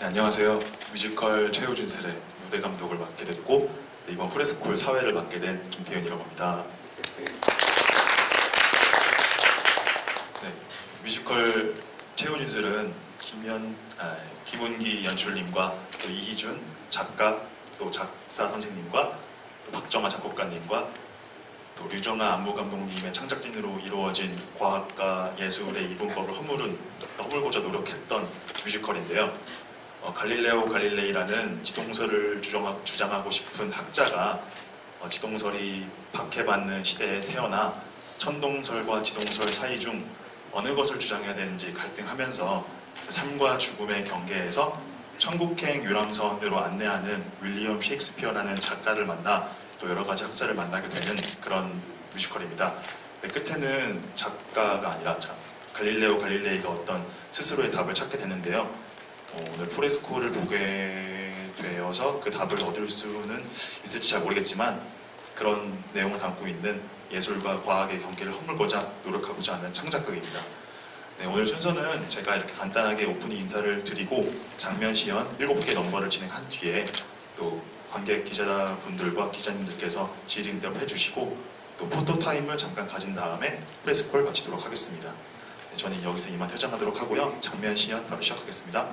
네, 안녕하세요. 뮤지컬 최우준슬의 무대 감독을 맡게 됐고 네, 이번 프레스콜 사회를 맡게 된 김태현이라고 합니다. 네, 뮤지컬 최우준슬은 김현, 아, 김은기 연출님과 또 이희준 작가 또 작사 선생님과 또 박정아 작곡가님과 또 류정아 안무 감독님의 창작진으로 이루어진 과학과 예술의 이분법을 허물은 허물고자 노력했던 뮤지컬인데요. 어, 갈릴레오 갈릴레이라는 지동설을 주장하, 주장하 고 싶은 학자가 어, 지동설이 박해받는 시대에 태어나 천동설과 지동설 사이 중 어느 것을 주장해야 되는지 갈등하면서 삶과 죽음의 경계에서 천국행 유람선으로 안내하는 윌리엄 셰익스피어라는 작가를 만나 또 여러 가지 학자를 만나게 되는 그런 뮤지컬입니다. 네, 끝에는 작가가 아니라 자, 갈릴레오 갈릴레이가 어떤 스스로의 답을 찾게 되는데요. 어, 오늘 프레스코를 보게 되어서 그 답을 얻을 수는 있을지 잘 모르겠지만 그런 내용을 담고 있는 예술과 과학의 경계를 허물고자 노력하고자 하는 창작극입니다. 네, 오늘 순서는 제가 이렇게 간단하게 오프닝 인사를 드리고 장면 시연 7개 넘버를 진행한 뒤에 또 관객 기자분들과 기자님들께서 질의 응답을 해주시고 또 포토타임을 잠깐 가진 다음에 프레스콜 마치도록 하겠습니다. 네, 저는 여기서 이만 퇴장하도록 하고요. 장면 시연 바로 시작하겠습니다.